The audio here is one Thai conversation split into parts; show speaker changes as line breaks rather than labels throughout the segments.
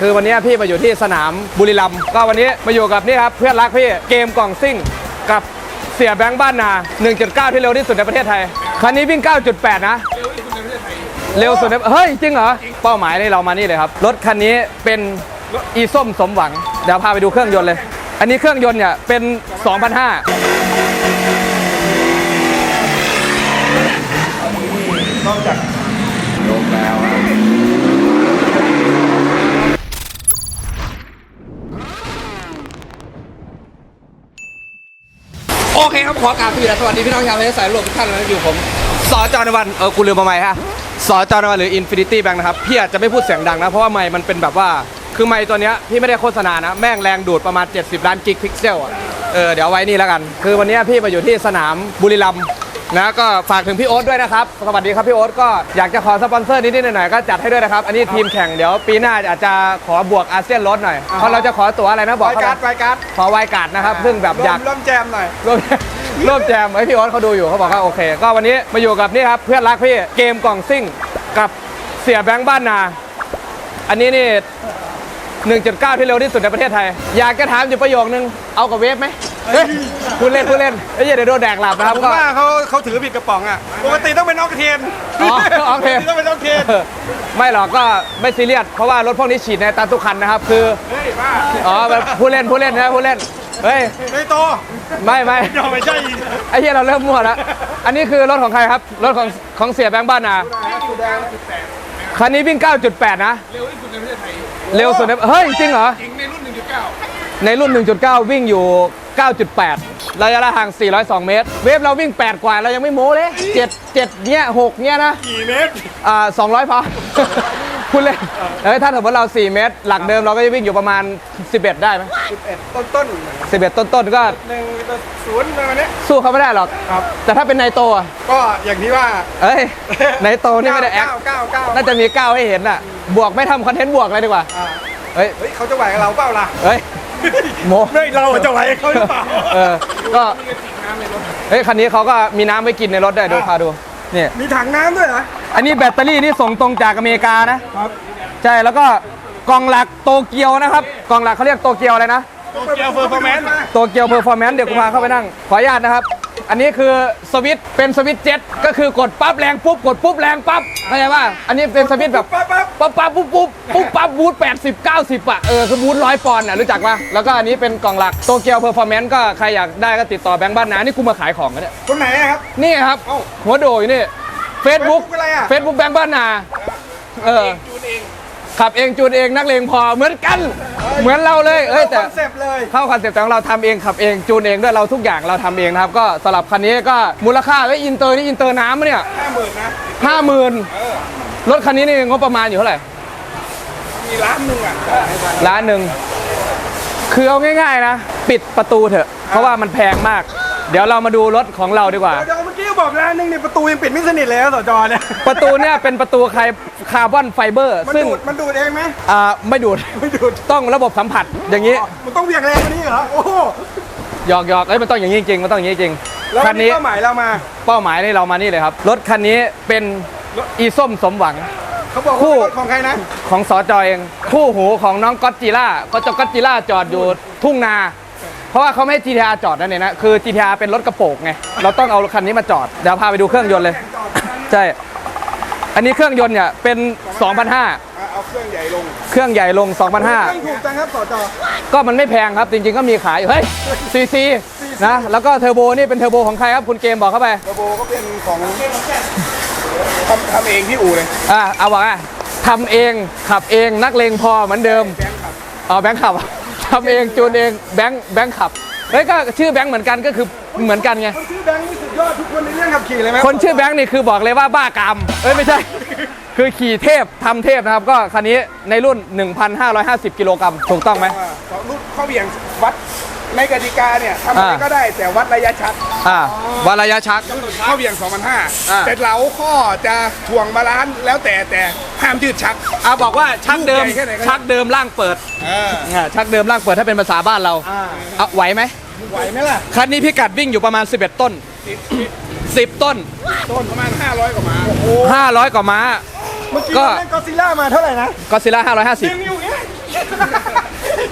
คือวันนี้พี่มาอยู่ที่สนามบุรีรัมย์ก็วันนี้มาอยู่กับนี่ครับเพื่อนรักพี่เกมกล่องซิ่งกับเสียแบงค์บ้านนา 1.9 ที่เร็วที่สุดในประเทศไทย คันนี้วิ่ง 9.8 นะ เร็วสุดในเฮ้ย จริงเหรอ เป้าหมายนี่เรามานี่เลยครับ รถคันนี้เป็นอีส้มสมหวัง เดี๋ยวพาไปดูเครื่องยนต์เลย อันนี้เครื่องยนต์เนี่ยเป็น2,500 โอเคครับ ขอกราบสวัสดีพี่น้องชาวประเทศสายโลกทุกท่านเลยอยู่ผมสอจอนวันเออกูลืมมาไมค์ฮะสอจอนวันหรือ Infinity Bank นะครับพี่อาจจะไม่พูดเสียงดังนะเพราะว่าไมค์มันเป็นแบบว่าคือไมค์ตัวเนี้ยพี่ไม่ได้โฆษณานะแม่งแรงดูดประมาณ 70 ล้านกิกพิกเซลอะเออเดี๋ยวเอาไว้นี่แล้วกัน คือวันนี้พี่มาอยู่ที่สนามบุรีรัมย์นะก็ฝากถึงพี่โอ๊ตด้วยนะครับสวัสดีครับพี่โอ๊ตก็อยากจะขอสปอนเซอร์นิดๆหน่อยๆก็จัดให้ด้วยนะครับ อันนี้ทีมแข่งเดี๋ยวปีหน้าอาจจะขอบวกอาเซียนรถหน่อยเพราะเราจะขอตั๋วอะไรนะบอก
ไว
เขา
การ์ด
ไป
ไวการ์ด
ขอไวการ์ดนะครับซึ่งแบบอยาก
ร่วมแจมหน่อย
ร่วมร่วมแจมไอพี่โอ๊ตเขาดูอยู่เขาบอกว่าโอเค ก็วันนี้มาอยู่กับนี่ครับเพื่อนรักพี่เกมกล่องซิ่งกับเสียแบงค์บ้านนา อันนี้นี่ 1.9 ที่เร็วที่สุดในประเทศไทย อยากจะถามอยู่ประโยคนึง เอากับเวฟไหมเฮ้ยพูดเล่นพูดเล่นไอ้เหี้ยเดี๋ยวโดนแดกหลับนะครับ
ผม
ก็
ว่าเขาเขาถือผิดกระป๋องอะ ปกติต้องเป็นออกเทน
อ๋อโอเค
ต้องเป็นออกเทน
เออไม่หรอกก็ไม่ซีเรียสเพราะว่ารถพวกนี้ฉีดในตามทุกคันนะครับ คือ
เฮ้ยบ้า
อ๋อแบบผู้เล่นผู้เล่นนะผู้เล่น เฮ้ย
ไม่โต
ไม่ไม่
ยอมไม่ใช่อีก
ไอ้เหี้ยเราเริ่มมั่วแล้วอันนี้คือรถของใครครับ รถของของเสียแบงค์บ้านนาคันนี้วิ่ง 9.8 นะ
เร็วที่สุดในประเทศไทย
เร็วสุดในเฮ้ย จริงเหรอ
จริงในรุ่น 1.9
ในรุ่น 1.9 วิ่งอยู่ 9.8 ระยะทาง 402 เมตร เวฟเราวิ่ง 8 กว่า เรายังไม่โม้เลย 7 7 เนี้ย 6 เนี้ยนะ
กี่เมตร
อ่า 200พอ พูดเล่นเอ้ยถ้าสมมติเรา 4 เมตร หลักเดิมเราก็จะวิ่งอยู่ประมาณ 11 ได้ไหม
11ต้นต้น
11 ต้นๆก็
หนึ่งศูนย์ประมาณนี้
สู้เขาไม่ได้หรอก
ครับ
แต่ถ้าเป็นไนโตอะ
ก็อย่างที่ว่า
เอ้ยไนโตนี่ไม่ได้แอค
เก้าเก้า
น่าจะมีก้าวให้เห็นอะ บวกไม่ทำคอนเทนต์บวกเลยดีกว่า
อ่า
เฮ้ย
เฮ้ยเขาจะไหวกับเราเปล่าล่ะ
เฮ้ยโม
ไม่เราจะไหวกับเขาหรือเปล่า
เออก็เฮ้ยคันนี้เขาก็มีน้ำไว้กินในรถได้วยดูพาดู นี่
มีถังน้ำด้วยเหรอ
อันนี้แบตเตอรี่นี่ส่งตรงจากอเมริกานะ
ครับ
ใช่แล้วก็กล่องหลักโตเกียวนะครับ กล่องหลักเขาเรียกโตเกียวอะไรนะ
โตเกียวเฟอร์ฟอร์แมนซ์
โตเกียวเพอร์ฟอร์แมนซ์เดี๋ยวกูพาเข้าไปนั่ง ขออนุญาตนะครับ อันนี้คือสวิตช์เป็นสวิตช์เจ็ตก็คือกดปั๊บแรงปุ๊บกดปุ๊บแรงปั๊บเข้าใจป่ะอันนี้เป็นสวิตช์แบบ
ปั๊บปั๊บ
ปั๊บปั๊บปุ๊บปุ๊บปุ๊บปั๊บบูท80 90อะเออคือบูทร้อยปอนด์อะรู้จักป่ะแล้วก็อันนี้เป็นกล่องหลักโตเกียวเพอร์ฟอร์แมนซ์ก็ใครอยากได้ก็ติดต่อแบงค์บ้านนานี่กูมาขายของกันเนี่ย
คนไหนอะครับ
นี่ครับ
เอ้า
หัวโดอยู่นี่เฟซบุ๊ก
Facebook อะไรอะ
เฟซบุ๊กแบงค์บ้านนา เออ
จูนเอง
ขับเองจูนเองนักเลงพอเหมือนกัน เหมือนเราเลยเอ้ยแต่
คอนเซปต์เลย
เข้าคอนเซ็ปต์ของเราทำเองขับเองจูนเองด้วยเราทุกอย่างเราทำเองนะครับ ก็สำหรับคันนี้ก็มูลค่าไอ้ยอินเตอร์นี่อินเตอร์น้ำปะเนี่ย
ห้าหมื่นนะ
ห้าหมื่นรถคันนี้นี่งบประมาณอยู่เท่าไหร่
มีล้านหนึ่งอะ
ล้านหนึ่งคือเอาง่ายๆนะ ปิดประตูเถอะ เพราะว่ามันแพงมาก เดี๋ยวเรามาดูรถของเราดีกว่า
เดี๋ยวเมื่อกี้ บอกล้านหนึ่งเนี่ยประตูยังปิดไม่สนิทเลยนะสจเนี่ย
ประตูเนี่ยเป็นประตูคาคาร์บอนไฟเบอร์
มัน
ซึ่ง
ดูดมันดูดเองไหม
อ่าไม่ดูด
ไม่ดูด
ต้องระบบสัมผัสอย่างนี้
มันต้องเบี่ยงแรงกว่านี้เหรอ โอ้โห
หยอกหยอกเอ้ยมันต้องอย่างนี้จริงๆมันต้องอย่างนี้จริง
แล้ว
คั
วันน
นี้
นี้เป้าหมายเรามา
เป้าหมายนี่เรามานี่เลยครับ รถคันนี้เป็นอีส้มสมหวัง
เขาบอก
คู่
ว่าเป็นรถของใครนะ
ของสอจอยเอง คู่หูของน้องก็อตจิล่าก็จะก็อตจิล่าจอดอยู่ทุ่งนา เพราะว่าเขาไม่ให้ GTR จอดนั่นเองนะ คือ GTR เป็นรถกระโปรงไง เราต้องเอาคันนี้มาจอด เดี๋ยวพาไปดูเครื่องยนต์เลย ใช่ อันนี้เครื่องยนต์เนี่ยเป็น 2,500
อะเอาเครื่องใหญ่ลง
เครื่องใหญ่ลง
เครื่อง
2,500
ถูกจังครับสจ
ก็มันไม่แพงครับ จริงๆก็มีขายอยู่เฮ้ยซีซีนะ แล้วก็เทอร์โบนี่เป็นเทอร์โบของใครครับ คุณเกมบอกเข้าไป
ระโบก็เป็นของทำทำเองที่อู่เลย
อ่าเอาบอกอะทำเองขับเองนักเลงพอเหมือนเดิม
แบงค์ครับ
อ๋อแบงค์ขับ ทำเองจูนเองแบงค์แบงค์ขับเฮ้ยก็ชื่อแบงค์เหมือนกันก็คือเหมือนกันไง
คนชื่อแบงค์นี่สุดยอดทุกคนในเรื่องขับขี่เลยไหม
คนชื่อแบงค์นี่คือบอกเลยว่าบ้ากามเอ้ยไม่ใช่ คือขี่เทพทำเทพนะครับ ก็คันนี้ในรุ่น 1,550 กิโลกรัมถูกต้องไหม
อ่าสองรุ่นข้อเบี่ยงวัด ในกติกาเนี่ยทำอะไร
อ่า
ก็ได้แต่วัดระยะชัก
อ่าวัดระยะชัก
ข้อเบี่ยง
อ่า
2,500แต่เหลาข้อจะถ่วงบาลานซ์แล้วแต่แต่ห้ามยืดชัก
อ่าบอกว่าชักเดิม
ลูกใหญ่แค่ไหนก็ได้
ชักเดิมล่างเปิด
เออ
อ่าชักเดิมล่างเปิดถ้าเป็นภาษาบ้านเรา
อ่า
เอาไหวไหม
ไหวไหมล่ะ
คันนี้พิกัดวิ่งอยู่ประมาณ 11 ต้น 10 ต้น
ต้นประมาณ 500 กว่าม้าโอ้
500 กว่าม้า
เมื่อกี้
ก็
เราเล่นก็ซิล่ามาเท่าไหร่นะ
ก็ซิล่า
หนึ่ง
550
นิ้วเนี่ย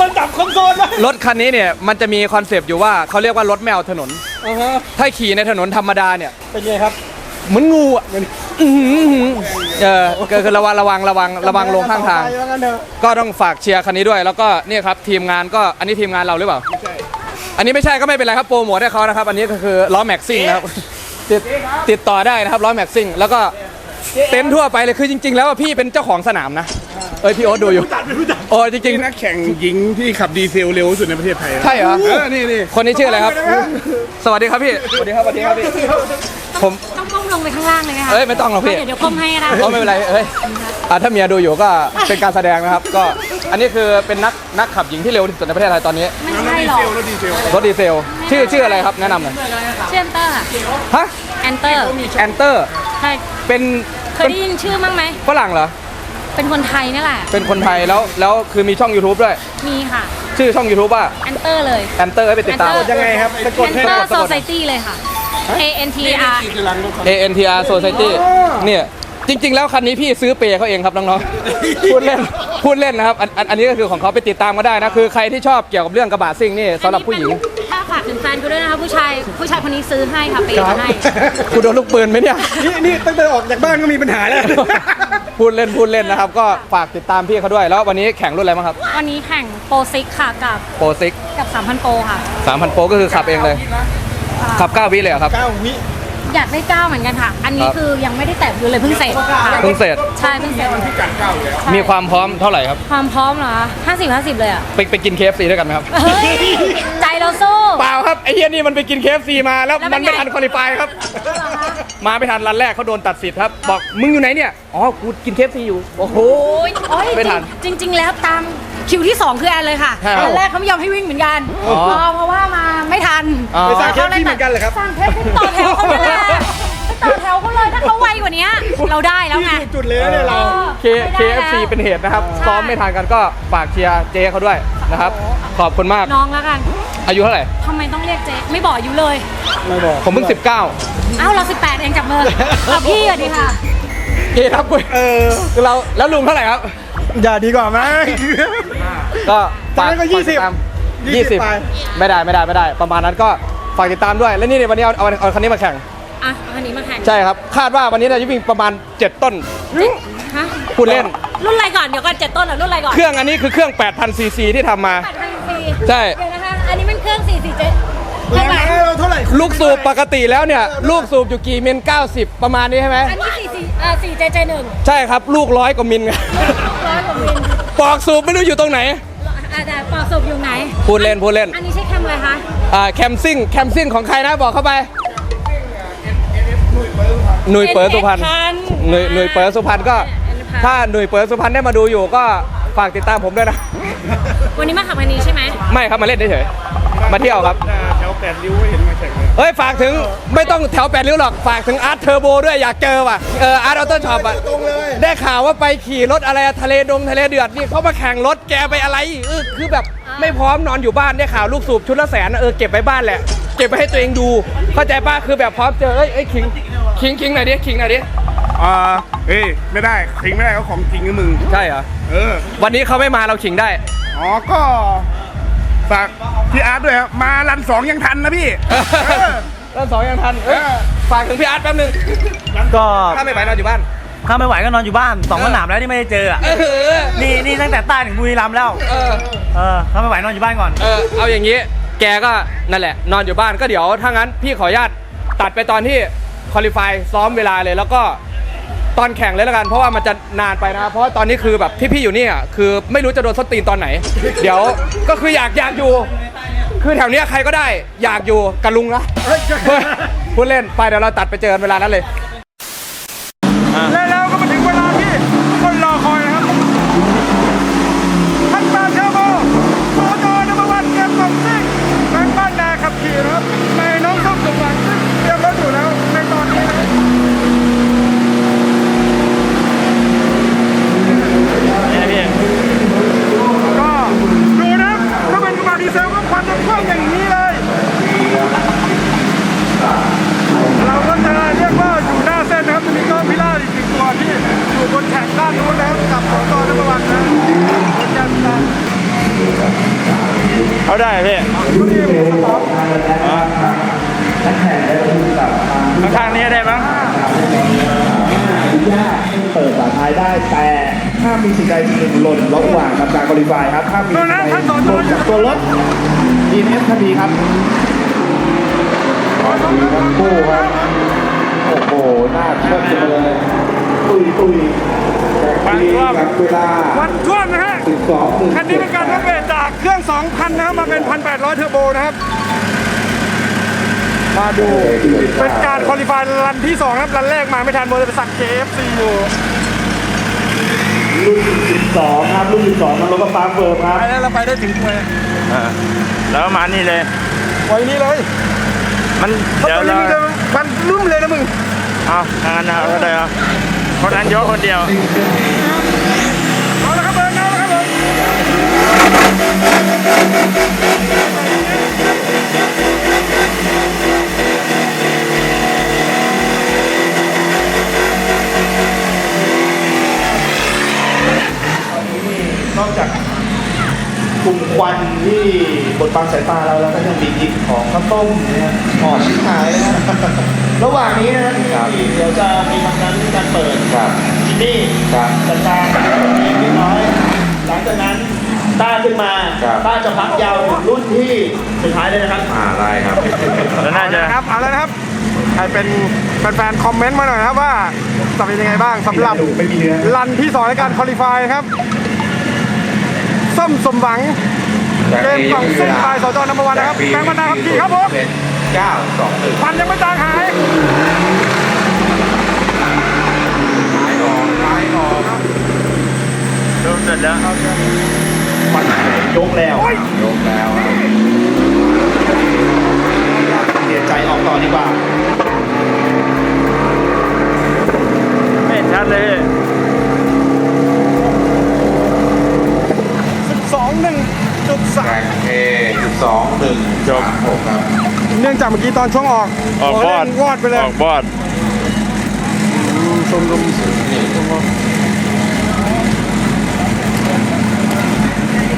มันจับคอนโซลนะ
รถคันนี้เนี่ยมันจะมีคอนเซปต์อยู่ว่าเขาเรียกว่ารถแมวถนน
อ่าฮะ
ถ้าขี่ในถนนธรรมดาเนี่ย
เป็นไงครับ
เหมือนงูอะอื้อหือหือเออก็คือระวังระวังระวังระวังลงข้างทาง
ไปว่างั้นเถอะ
ก็ต้องฝากเชียร์คันนี้ด้วย แล้วก็เนี่ยครับทีมงานก็อันนี้ทีมงานเราหรือเปล่า อันนี้ไม่ใช่ก็ไม่เป็นไรครับโปรโมทให้เขานะครับ อันนี้ก็คือล้อแม็กซิ่งนะครับติดติดต่อได้นะครับล้อแม็กซิ่งแล้วก็เต็นท์ทั่วไปเลยคือจริง ๆ แล้วอะพี่เป็นเจ้าของสนามนะ เอ้ยพี่โอ๊ตดูอยู่โอ้จริง
จริงนักแข่งหญิงที่ขับดีเซลเร็วที่สุดในประเทศไทยนะ
ๆใช่เหรอ
เออนี่นี่
คนนี้ชื่ออะไรครับ สวัสดีครับพี่ สวัสดีครับสวัสดีครับพี่ ผม
ต้องก้มลงไปข้างล่างเลยไหมคะ
เอ้ยไม่ต้องหรอกพี่
เดี๋ยวเดี๋ยวก้มให้ก็ได้
ก็ไม่เป็นไรเอ้ยอะถ้าเมียดูอยู่ก็เป็นการแสดงนะครับ ก็อันนี้คือเป็นนักนักขับหญิงที่เร็วที่สุดในประเทศไทยตอนนี้
ไม่
รถ
ใช่
ดี
หรอ
เซ
ก
ลรถดีเซล
รถดีเซล ชื่อชื่ออะไรครับแนะนำหน่อย
เชื่อมเตอร์ค่ะ
ฮะ
แอนเตอร์
แอนเตอร์
ใช่
เป็น
เคยได้ยินชื่อมั้งไหม
ฝรั่งเหรอ
เป็นคนไทยนี่แหละ
เป็นคนไทยแล้วแล้วคือมีช่อง YouTube ด้วย
มีค่ะ
ชื่อช่อง YouTube ว่า
แอนเตอร์เลย
แอนเตอร์ให้ไปติดตาม
Enter
ยังไงครับไปกด
แอน
ให้
เตอร์
สะ
โซ
กด
ซตี้เลยค่ะ A N T R
A N T R Society เนี่ยจริง ๆ แล้วคันนี้พี่ซื้อเปย์เขาเองครับน้องๆ พูดเล่นพูดเล่นนะครับอันอันอันนี้ก็คือของเขาไปติดตามก็ได้นะคือใครที่ชอบเกี่ยวกับเรื่องกระบะซิ่งนี่สำหรับผู้หญิง
ถ้า ฝากถึงแฟนกูด้วยนะคะผู้ชายผู้ชายคนนี้ซื้อให้ค่ะเปย์มาให้
คุณโดนลูกปืนไหมเนี่ย
นี่นี่ตั้งแต่ออกจากบ้านก็มีปัญหาแล้ว
พูดเล่นพูดเล่นนะครับ ก็ฝากติดตามพี่เขาด้วย แล้ววันนี้แข่งรุ่นอะไรบ้างครับ
วันนี้แข่งโปรซิกค่ะกับ
โปรซิก
กับ 3,000 โปรค่ะ
3,000 โปรก็คือขับเองเลย ขับ 9 วิเลยเหรอครับ
เก้าวิ
อยากได้เก้าเหมือนกันค่ะ อันนี้
ครับ
คือยังไม่ได้แตะดูเลยเพิ่งเสร็จค่ะ
เพิ่งเสร็จ
ใช่เพิ่งเสร็จ
พิกัดเก้าอยู่แล้ว
มีความพร้อมเท่าไหร่ครับ
ความพร้อมเหรอห้าสิบห้าสิบเลยอะ
ไปไปกิน KFC ด้วยกันไหมครับ
เฮ้ยใจเราสู้
เปล่าครับ ไอ้เฮียนี่มันไปกิน KFC มาแล้ว
แล้วเป็
มัน
น
ไม่
ไง
ทันคอลิฟายครับ
เหรอคะ
มาไม่ทันรันแรกเขาโดนตัดสิทธิ์ครับ บอกมึงอยู่ไหนเนี่ย อ๋อ กูกิน KFC อยู่ โอ้โห
โอ้ยโอ้ย
ไม่ทัน
จริงจริง ๆ แล้วตาม คิวที่ 2 คือแอนเลยค่ะ
ใช่ครับ
อันแรกเขาไม่ยอมให้วิ่งเหมือนกัน
อ๋อ
เพราะว่ามาไม่ทัน
อ๋อ
ไปสร้างเคสที่เหมือนกันเหรอครับ
สร้างเคสที่ต่อแถวเขาเนี่ยแหละไปต่อแถวเขาเลยถ้าเขาไวกว่านี้เราได้แล้วไง
จุดเลยนะเนี่ยเรา
K
ไม่ได้แล้ว
KFC เป็นเหตุนะครับ
ใช่
ซ้อมไม่ทันกันก็ฝากเชียร์เจเขาด้วยนะครับ ขอบคุณมาก
น้องแล้วกัน
อายุเท่าไหร่
ทำไมต้องเรียกเจ๊ไม่บอกอายุเลย
ไม่บอก
ผมเพิ่ง 19
เอ้าเรา 18 เองจับมือเอาพี่อะดีค่ะ
เจครับคุย
เออ
เราแล้วลุงเท่าไหร่ครับ
อย่าดีกว่าไหม
ก็
ตอนนั้นก็
ฝา
ยี่สิบ
ติดตาม
ยี่
ยี่
สิ
สิ
บบไป
ไม่ได้ไม่ได้ไม่ได้ ประมาณนั้นก็ฝากติดตามด้วย แล้วนี่เนี่ยวันนี้เอาเอาเอาคันนี้มาแข่ง
อะเอาอันนี้มาแข่ง
ใช่ครับ คาดว่าวันนี้เราจะวิ่งประมาณ 7 ต้น
ฮะ
พูดเล่น
รุ่นอะไรก่อน เดี๋ยวก่อนเจ็ดต้นเหรอรุ่นอะไรก่อน
เครื่องอันนี้คือเครื่อง 8,000 ซีซีที่ทำมา
แปดพันซี
ใช่
เดี๋ยวนะคะ อันนี้มันเครื่อง4 4 7
แร
ข้างงหลัง
เราเท่าไหร่
ลูกสูบปกติแล้วเนี่ย ลูกสูบอยู่กี่มิล90 ประมาณนี้ใช่ไหม
อันนี้4 4อ่า4 j j 1
ใช่ครับ ลูกร้อยกว่ามิล
ร้อยกว่ามิล
ปอกสูบไม่รู้อยู่ตรงไหน
อาจจะปอกศพอยู่ไหน
พูดเล่นพูดเล่น
อันนี้ใช่แคมอะไรคะ
อ่าแคมซิ่งแคมซิ่งของใครนะบอกเข้าไปหนุ่ยเปิดสุพรรณหน่วยหน่วยเปิดสุพรรณก็ ถ้าหน่วยเปิดสุพรรณได้มาดูอยู่ก็ฝากติดตามผมด้วยนะ
วันนี้มาขับอันนี้ใช่ไหม
ไม่ครับมาเล่นเฉยๆมาเที่ยวครับ
แถวแปดริ้วก็เห็นมาแข่งเลย
เฮ้ยฝากถึงไม่ต้องแถวแปดริ้วหรอกฝากถึงอาร์ตเทอร์โบด้วยอยากเจอว่ะเอออาร์ตออโต้ช็อปอะ
ตรงเลย
ได้ข่าวว่าไปขี่รถอะไรอะทะเลดงทะเลเดือดนี่เขามาแข่งรถแกไปอะไรเออคือแบบไม่พร้อมนอนอยู่บ้านได้ข่าวลูกสูบชุดละแสนอะเออเก็บไว้บ้านแหละ เก็บไว้ให้ตัวเองดู เข้าใจป้ะคือแบบพร้อมเจอเอ้ยเอ้ยขิงขิงขิงหน่อยดิขิงหน่อยดิ
อ่าเฮ้ยไม่ได้ทิ้งไม่ได้เขาของจริงนะมึง
ใช่เหรอ
เออ
วันนี้เขาไม่มาเราขิงได้
อ๋อก็ฝากพี่อาร์ตด้วยครับมารันสองยังทันนะพี่เออ
เริ่มสองยังทันเอ้ย
เออ
ฝากถึงพี่อาร์ตแป๊บนึง
ก็
ถ้าไม่ไหวนอนอยู่บ้าน
ถ้าไม่ไหวก็นอนอยู่บ้านสองสนามแล้วที่ไม่ได้เจออะ
เออ
นี่นี่ตั้งแต่ใต้ถึงบุรีรัมย์แล้ว
เออ
เออถ้าไม่ไหวนอนอยู่บ้านก่อน
เออ เอาอย่างนี้ แกก็นั่นแหละ นอนอยู่บ้านก็เดี๋ยวถ้างั้นพี่ขออนุญาตตัดไปตอนที่คอลิฟายซ้อมเวลาเลยแล้วก็ตอนแข่งเลยแล้วกันเพราะว่ามันจะนานไปนะเพราะว่าตอนนี้คือแบบที่พี่อยู่นี่อะคือไม่รู้จะโดนสนตีนตอนไหน เดี๋ยวก็คืออยากอยากอยู่ คือแถวเนี้ยใครก็ได้อยากอยู่กับลุงนะเฮ้ยพูดเล่นไปเดี๋ยวเราตัดไปเจอกันเวลานั้นเลย
และแล้วก็มาถึงเวลาที่ทุกคนรอคอยนะครับทักตาเทอร์โบโซโดนัมเบอร์วันเกมของซิ่งแบงค์บ้านนาขับขี่นะครับในน้องส้มสมหวังซึ่งเตรียมรถอยู่แล้วในตอนนี้นะครับก็ดูนะถ้าเป็นกระบะดีเซลก็ควันจะท่วมอย่างนี้เลย เราก็จะเรียกว่าอยู่ เขาได้พี่ข้างๆนี้ได้มั้ง
เปิดฝาท้าย ได้ แต่ถ้ามมีสิ่งใดสิ่งหนึ่งหล่นระหว่างทำการคุริฟายครับถ้ามมีสิ่งใดหล่นจากตัวรถ DNF ทันทีครับทั้งคู่ครับโอ้โหหน้าเชื่อมกันเลยตุยตุยแต่ที่กับเวลา
วันท่วมนะฮะ
12หนึ่ง
คันนี้เป็นการอัปเกรดจากเครื่อง 2,000 นะครับมาเป็น 1,800 เทอร์โบนะครับมาดูเป็นการคอลิฟายรันที่2ครับรันแรกมาไม่ทันโมจะไปสัก KFC อยู่
รุ่น12ครับรุ่น12มันรถกระฟ้าเฟิร์มครับ
ไปแล้วเราไปได้ถึงเลย
แล้วมานี่เลย
ไว้นี้เลย
มัน
ถ้า
เดี๋ยว
ไป
เรา
นี้เลยมันรุ่มเลยนะมึง
เอาทางนั้นเอาก็ได้เอาคนนั้นยกคนเดียว
เอาละครับเบิร์นเอาละครับผม
นอกจาก กลุ่มควันที่บดบังสายตาเราแล้วก็ยังมีกลิ่นของข้าวต้มเนี่ยหอมชิบหายนะระหว่างนี้นะที่เดี๋ยวจะมีทำการที่การเปิดที่นี่จัดการเองเรียบร้อย หลังจากนั้นต้าขึ้นมาต้าจะพักยาวถึงรุ่นที่สุดท้ายเลยนะครับ
แล้วน่าจะ
ครับเอาแล้วนะครับใครเป็นแฟนๆคอมเมนต์มาหน่อยนะครับว่าจะเป็นยังไงบ้างสำหรับ
ไม่มีเนื้อ
รันที่สองในการคอลิฟายครับ ส้มสมหวังเกมกล่องซิ่งปลายสจนัมเบอร์วันนะครับแบงค์บรรดาครับขี่ครับผม
เก้าสองหนึ่ง
พันยังไม่จางหาย
ดูเสร็จแล้ว
ยกแล้ว
ยกแล้ว
เสียใจออกต่อดีกว่า
ไม่เห็นชัดเลย
สองหนึ่งจุดสาม
แรงเอสองหนึ่ง
จบ
หกครับ
เนื่องจากเมื่อกี้ตอนช่วงออก
ออกบอด
โโหเร่งวอดไปเลย
ออกบอด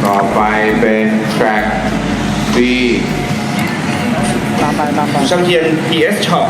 ต่อไปเป็น track B
ตามไปตามไป
ช่างเทียน PS Shop